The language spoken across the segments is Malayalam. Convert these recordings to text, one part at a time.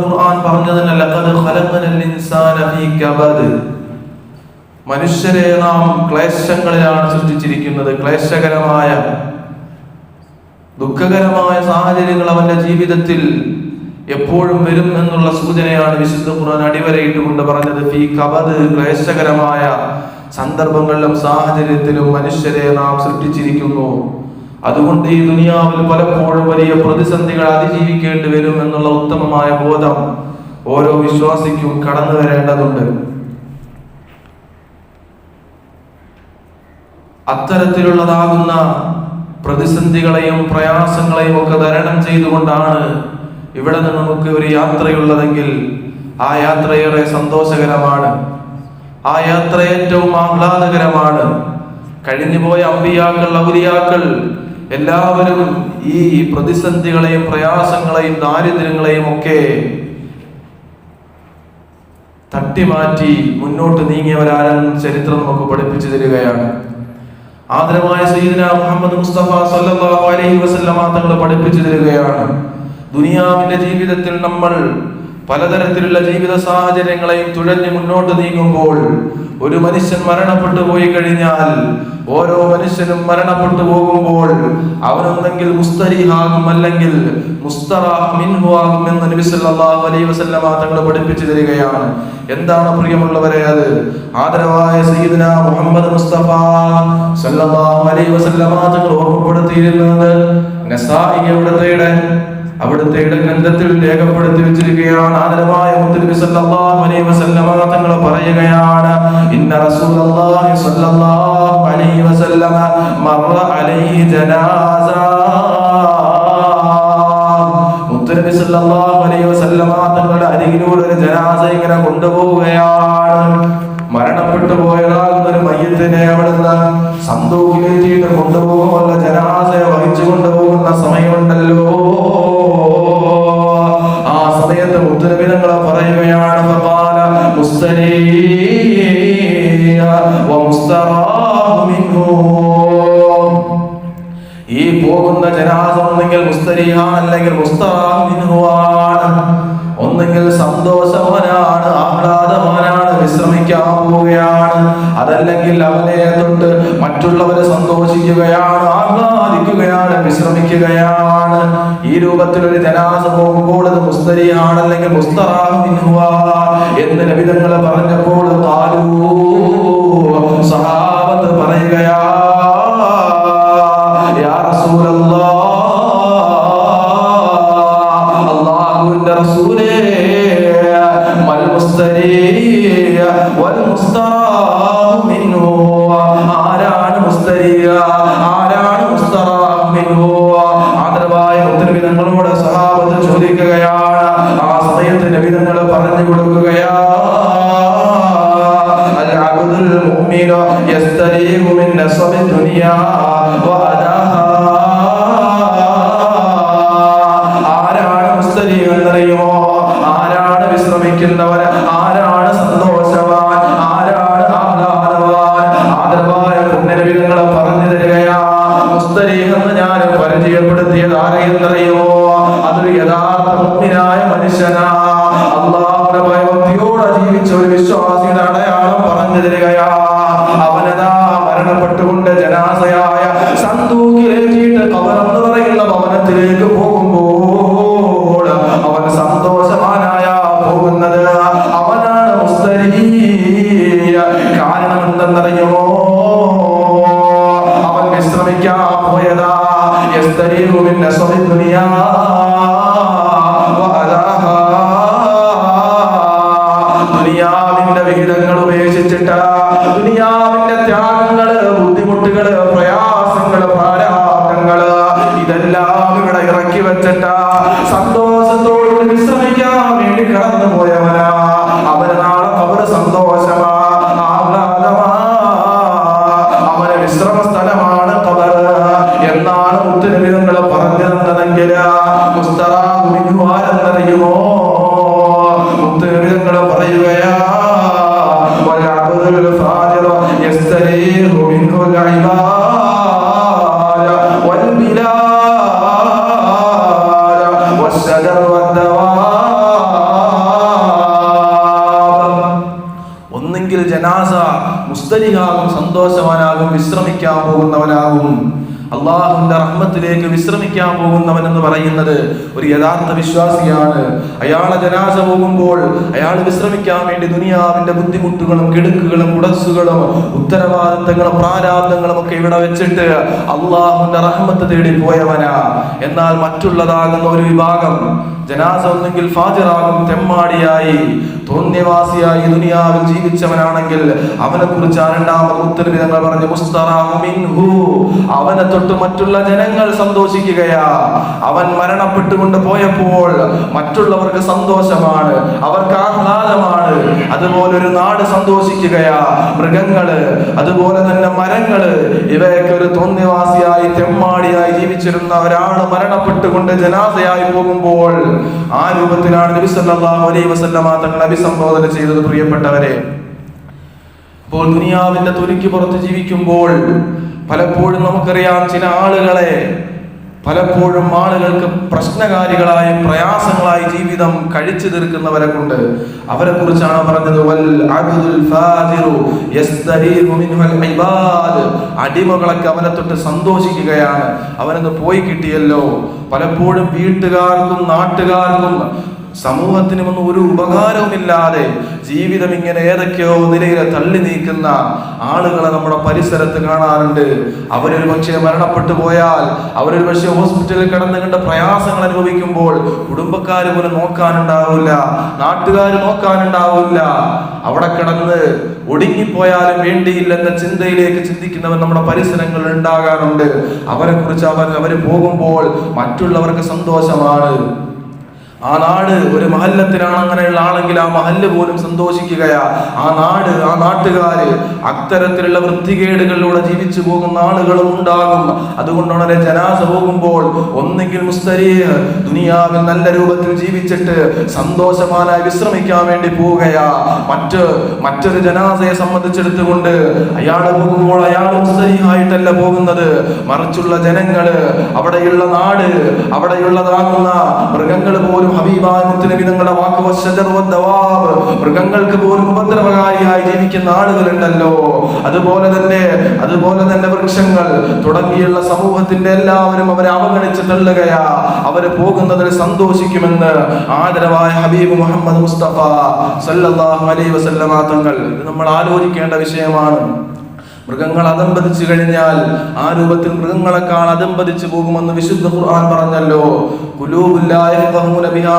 ഖുർആൻ പറഞ്ഞതിന് ലഖദ് ഖലഖനൽ ഇൻസാന ഫീ കബദ്. മനുഷ്യരെ നാം ക്ലേശങ്ങളിലാണ് സൃഷ്ടിച്ചിരിക്കുന്നത്. ക്ലേശകരമായ ദുഃഖകരമായ സാഹചര്യങ്ങൾ അവന്റെ ജീവിതത്തിൽ എപ്പോഴും വരും എന്നുള്ള സൂചനയാണ് വിശുദ്ധ ഖുർആൻ അടിവരയിട്ടുകൊണ്ട് പറഞ്ഞത്. ഫീ കബദ് ക്ലേശകരമായ സന്ദർഭങ്ങളിലും സാഹചര്യത്തിലും മനുഷ്യരെ നാം സൃഷ്ടിച്ചിരിക്കുന്നു. അതുകൊണ്ട് ഈ ദുനിയാവിൽ പലപ്പോഴും വലിയ പ്രതിസന്ധികൾ അതിജീവിക്കേണ്ടി വരും എന്നുള്ള ഉത്തമമായ ബോധം ഓരോ വിശ്വാസിക്കും കടന്നു വരേണ്ടതുണ്ട്. അത്തരത്തിലുള്ളതാകുന്ന പ്രതിസന്ധികളെയും പ്രയാസങ്ങളെയും ഒക്കെ തരണം ചെയ്തുകൊണ്ടാണ് ഇവിടെ നിന്ന് നമുക്ക് ഒരു യാത്രയുള്ളതെങ്കിൽ ആ യാത്രയേറെ സന്തോഷകരമാണ്. ആ യാത്ര ഏറ്റവും ആഹ്ലാദകരമാണ്. കഴിഞ്ഞുപോയ അമ്പിയാക്കൾ ഔലിയാക്കൾ എല്ലാവരും ഈ പ്രതിസന്ധികളെയും പ്രയാസങ്ങളെയും ദാരിദ്ര്യങ്ങളെയും ഒക്കെ തട്ടിമാറ്റി മുന്നോട്ട് നീങ്ങിയവരാണെന്ന് ചരിത്രം നമുക്ക് പഠിപ്പിച്ചു തരികയാണ്. ആദരമായ സയ്യിദന മുഹമ്മദ് മുസ്തഫ സല്ലല്ലാഹു അലൈഹി വസല്ലമ തങ്ങൾ പഠിപ്പിച്ചു തരികയാണ്. ദുനിയാവിന്റെ ജീവിതത്തിൽ നമ്മൾ പലതരത്തിലുള്ള ജീവിത സാഹചര്യങ്ങളെയും തുഴഞ്ഞു മുന്നോട്ട് നീങ്ങുമ്പോൾ ഒരു മനുഷ്യൻ മരണപ്പെട്ടു പോയി കഴിഞ്ഞാൽ ഓരോ മനുഷ്യനും മരണപ്പെട്ടു പോകുമ്പോൾ അവനൊന്നെങ്കിൽ മുസ്തരിഹാകും അല്ലെങ്കിൽ മുസ്തറാഹ് എന്ന് നബി സല്ലല്ലാഹു അലൈഹി വസല്ലമ തങ്ങൾ പഠിപ്പിച്ചു തരികയാണ്. എന്താണ് പ്രിയമുള്ളവരെ അത്? ആദരവായ സയ്യിദന മുഹമ്മദ് മുസ്തഫ സല്ലല്ലാഹു അലൈഹി വസല്ലമ തങ്ങൾ ഓർമ്മപ്പെടുത്തിയിരുന്നത് നസായി അവിടുത്തെ അവിടുത്തെ ഇടഗ്രന്ഥത്തിൽ രേഖപ്പെടുത്തി വെച്ചിരിക്കുകയാണ്. ആദരവായ അലൈഹി വസല്ലമ തങ്ങൾ പറയുകയാണ് ഇന്ന സല്ലല്ലാഹു അലൈഹി വസല്ലമ അലൈഹി ജനാസ. അലൈഹി വസല്ലമ തങ്ങളുടെ അരികിലൂടെ ഒരു ജനാസ ഇങ്ങനെ കൊണ്ടുപോവുകയാണ്. മരണപ്പെട്ടു ഒരു മയ്യത്തിനെ അവിടുന്ന് സന്തോഷിലേറ്റിയിട്ട് കൊണ്ടുപോകുമല്ല ജനാസയെ വഹിച്ചു കൊണ്ടുപോകുന്ന സമയമുണ്ടല്ലോ. മുസ്തരിയാണ് അല്ലെങ്കിൽ മുസ്തറാമിനുവാണ് ഒന്നെങ്കിൽ സന്തോഷവാനാണ് ആഹ്ലാദവാനാണ് വിശ്രമിക്കാൻ പോവുകയാണ്. അതല്ലെങ്കിൽ അവനെ തൊട്ട് മറ്റുള്ളവരെ സന്തോഷിക്കുകയാണ് ആഹ്ലാദിക്കുകയാണ് വിശ്രമിക്കുകയാണ്. ഈ രൂപത്തിൽ ഒരു ജനാസ പോകുമ്പോൾ അത് മുസ്തരിയാണ് അല്ലെങ്കിൽ മുസ്തറാമിനുവ എന്ന് നബിതങ്ങൾ പറഞ്ഞപ്പോൾ ആരാണ് മുസ്തരീയ ആരാണ് മുസ്തറാഹു മിൻഹു ആദരവായ മുത്തനബി തങ്ങളോട് സഹാബത്ത് ചോദിക്കുകയാണ് ആ സമയത്ത് നബി തങ്ങൾ പറഞ്ഞു കൊടുക്കുകയാ العبد المؤمن يستريح من نصب الدنيا وأذاها പറഞ്ഞു തരികയാ മുസ്തരീം എന്ന് ഞാൻ പരിചയപ്പെടുത്തിയത് ആരെയെന്നറിയോ അതൊരു യഥാർത്ഥ മുഗ്നായ മനുഷ്യനാ. അള്ളാഹുടെ ഭയഭക്തിയോടെ ജീവിച്ച ഒരു വിശ്വാസിയുടെ അടയാളം പറഞ്ഞു തരികയാ അവനതാ മരണപ്പെട്ടുകൊണ്ട് ജനാസയായ സന്തൂക്കിലേറ്റിയിട്ട് ദുനിയാ വഅലാഹാ ദുനിയാവിന്റെ വിഹിതങ്ങൾ ഉപേക്ഷിച്ചിട്ട് ദുനിയാവിന്റെ ത്യാഗങ്ങൾ ബുദ്ധിമുട്ടുകൾ പ്രയാസങ്ങൾ പ്രാരാബ്ദങ്ങൾ ഇതെല്ലാം ഇവിടെ ഇറക്കി വെച്ചിട്ട്. സന്തോഷത്തോടുകൂടി വിശ്രമിക്കാൻ വേണ്ടി കടന്നു മുസ്തരിഹാകും സന്തോഷവാനാകും വിശ്രമിക്കാൻ പോകുന്നവനാകും. അള്ളാഹുവിന്റെ റഹ്മത്തിലേക്ക് വിശ്രമിക്കാൻ പോകുന്നവൻ എന്ന് പറയുന്നത് ഒരു യഥാർത്ഥ വിശ്വാസിയാണ്. അയാളെ ജനാസ പോകുമ്പോൾ അയാൾ വിശ്രമിക്കാൻ വേണ്ടി ദുനിയാവിന്റെ ബുദ്ധിമുട്ടുകളും കിടുക്കുകളും കുടസുകളും ഉത്തരവാദിത്തങ്ങളും പ്രാരാബ്ദങ്ങളും ഒക്കെ ഇവിടെ വെച്ചിട്ട് അള്ളാഹുവിന്റെ റഹ്മത്ത് തേടി പോയവനാ. എന്നാൽ മറ്റുള്ളതാകുന്ന ഒരു വിഭാഗം ജനാസ ഒന്നെങ്കിൽ ഫാജിറാകും തെമ്മാടിയായി. തോന്നിയവാസിയായി ദുനിയാവിൽ ജീവിച്ചവനാണെങ്കിൽ അവനെ കുറിച്ച് രണ്ടാമത് ഉത്തരവ് ഞങ്ങൾ പറഞ്ഞു മിൻഹു. അവനെ തൊട്ട് മറ്റുള്ള ജനങ്ങൾ സന്തോഷിക്കുകയാ. അവൻ മരണപ്പെട്ടുകൊണ്ട് പോയപ്പോൾ മറ്റുള്ളവർക്ക് സന്തോഷമാണ് അവർക്ക് ആഹ്ലാദമാണ്. അതുപോലെ ഒരു നാട് സന്തോഷിക്കുകയാ. മൃഗങ്ങൾ അതുപോലെ തന്നെ മരങ്ങൾ ഇവയൊക്കെ ഒരു തോന്നിവാസിയായി തെമ്മാടിയായി ജീവിച്ചിരുന്നവരാണ് മരണപ്പെട്ടുകൊണ്ട് ജനാസയായി പോകുമ്പോൾ ആ രൂപത്തിലാണ് നബി സല്ലല്ലാഹു അലൈഹി വസല്ലമ തങ്ങൾ അഭിസംബോധന ചെയ്തത് പ്രിയപ്പെട്ടവരെ അപ്പോൾ ദുനിയാവിന്റെ തുരുക്കി പുറത്ത് ജീവിക്കുമ്പോൾ പലപ്പോഴും നമുക്കറിയാം ചില ആളുകളെ പലപ്പോഴും ആളുകൾക്ക് പ്രശ്നകാരികളായും പ്രയാസങ്ങളായി ജീവിതം കഴിച്ചു തീർക്കുന്നവരെ കൊണ്ട് അവരെ കുറിച്ചാണ് പറഞ്ഞത് അടിമകളൊക്കെ അവനെ തൊട്ട് സന്തോഷിക്കുകയാണ്. അവനൊന്ന് പോയി കിട്ടിയല്ലോ. പലപ്പോഴും വീട്ടുകാർക്കും നാട്ടുകാർക്കും സമൂഹത്തിനും ഒന്നും ഒരു ഉപകാരവുമില്ലാതെ ജീവിതം ഇങ്ങനെ ഏതൊക്കെയോ നിലയിലെ തള്ളി നീക്കുന്ന ആളുകളെ നമ്മുടെ പരിസരത്ത് കാണാറുണ്ട് അവരൊരു പക്ഷേ മരണപ്പെട്ടു പോയാൽ അവരൊരു പക്ഷേ ഹോസ്പിറ്റലിൽ കിടന്നു കണ്ട പ്രയാസങ്ങൾ അനുഭവിക്കുമ്പോൾ കുടുംബക്കാർ പോലും നോക്കാനുണ്ടാവില്ല നാട്ടുകാർ നോക്കാനുണ്ടാവില്ല. അവിടെ കിടന്ന് ഒടുങ്ങിപ്പോയാലും വേണ്ടിയില്ലെന്ന ചിന്തയിലേക്ക് ചിന്തിക്കുന്നവർ നമ്മുടെ പരിസരങ്ങളിൽ ഉണ്ടാകാറുണ്ട്. അവരെ കുറിച്ച് അവർ അവർ പോകുമ്പോൾ മറ്റുള്ളവർക്ക് സന്തോഷമാണ്. ആ നാട് ഒരു മഹല്ലത്തിലാണ് അങ്ങനെയുള്ള ആളെങ്കിൽ ആ മഹല്ല് പോലും സന്തോഷിക്കുകയാ. ആ നാട് ആ നാട്ടുകാര് അത്തരത്തിലുള്ള വൃത്തികേടുകളിലൂടെ ജീവിച്ചു പോകുന്ന ആളുകളും ഉണ്ടാകും. അതുകൊണ്ടാണ് ജനാസ പോകുമ്പോൾ ഒന്നെങ്കിൽ മുസ്തരീഹ് ദുനിയാവിൽ നല്ല രൂപത്തിൽ ജീവിച്ചിട്ട് സന്തോഷമാനായി വിശ്രമിക്കാൻ വേണ്ടി പോവുകയാ. മറ്റ് മറ്റൊരു ജനാസയെ സംബന്ധിച്ചെടുത്തുകൊണ്ട് അയാൾ പോകുമ്പോൾ അയാൾ മുസ്തരീഹായിട്ടല്ല പോകുന്നത്. മറിച്ചുള്ള ജനങ്ങൾ അവിടെയുള്ള നാട് അവിടെയുള്ളതാകുന്ന മൃഗങ്ങൾ പോലും ഹബീബായ മുത്തുനബി തങ്ങളുടെ വാക്ക്. മൃഗങ്ങൾക്ക് പോലും ഉപദ്രവകാരിയായി ജീവിക്കുന്ന ആളുകളുണ്ടല്ലോ. അതുപോലെ തന്നെ അതുപോലെ തന്നെ വൃക്ഷങ്ങൾ തുടങ്ങിയുള്ള സമൂഹത്തിന്റെ എല്ലാവരും അവരെ അവഗണിച്ച് തള്ളുകയാ അവർ പോകുന്നതിൽ സന്തോഷിക്കുമെന്ന് ആദരവായ ഹബീബ് മുഹമ്മദ് മുസ്തഫ സല്ലല്ലാഹു അലൈഹി വസല്ലമ തങ്ങൾ. ഇത് നമ്മൾ ആലോചിക്കേണ്ട വിഷയമാണ്. മൃഗങ്ങൾ അതമ്പതിച്ചു കഴിഞ്ഞാൽ ആ രൂപത്തിൽ മൃഗങ്ങളെക്കാൾ അതമ്പതിച്ചു പോകുമെന്ന് വിശുദ്ധ ഖുർആൻ പറഞ്ഞല്ലോ. ബിഹാ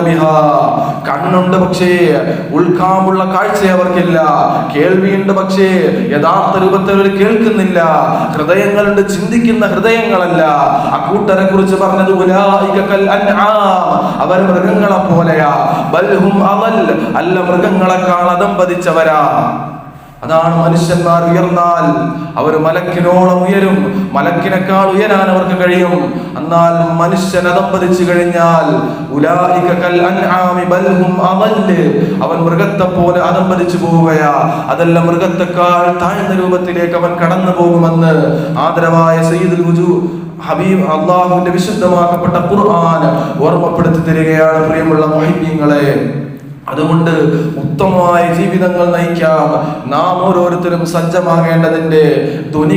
ബിഹാ. കണ്ണുണ്ട് പക്ഷേ ഉൾക്കാമ്പുള്ള കാഴ്ച അവർക്കില്ല. കേൾവിയുണ്ട് പക്ഷേ യഥാർത്ഥ രൂപത്തിൽ അവർ കേൾക്കുന്നില്ല. ഹൃദയങ്ങളുണ്ട് ചിന്തിക്കുന്ന ഹൃദയങ്ങളല്ല. അക്കൂട്ടരെ കുറിച്ച് പറഞ്ഞത്. അവർ മൃഗങ്ങളെ പോലെയാ ബൽഹും അവൽ അല്ല മൃഗങ്ങളെക്കാൾ അതമ്പതിച്ചവരാ അതാണ് മനുഷ്യന്മാർ ഉയർന്നാൽ അവർ മലക്കിനോളം ഉയരും മലക്കിനേക്കാൾ ഉയരാൻ അവർക്ക് കഴിയും. എന്നാൽ മനുഷ്യൻ അതമ്പതിച്ചു കഴിഞ്ഞാൽ. അവൻ മൃഗത്തെ പോലെ അതമ്പതിച്ചു പോവുകയാ. അതല്ല മൃഗത്തെക്കാൾ താഴ്ന്ന രൂപത്തിലേക്ക് അവൻ കടന്നു പോകുമെന്ന് ആദരവായ സയ്യിദുൽ ഹുജു ഹബീബ് അള്ളാഹുവിന്റെ വിശുദ്ധമാക്കപ്പെട്ട ഖുർആൻ ഓർമ്മപ്പെടുത്തി തരികയാണ് പ്രിയമുള്ള മൊഹിബീങ്ങളെ. അതുകൊണ്ട് ഉത്തമമായ ജീവിതങ്ങൾ നയിക്കാം. നാം ഓരോരുത്തരും സജ്ജമാകേണ്ടതിന്റെ ധ്വനി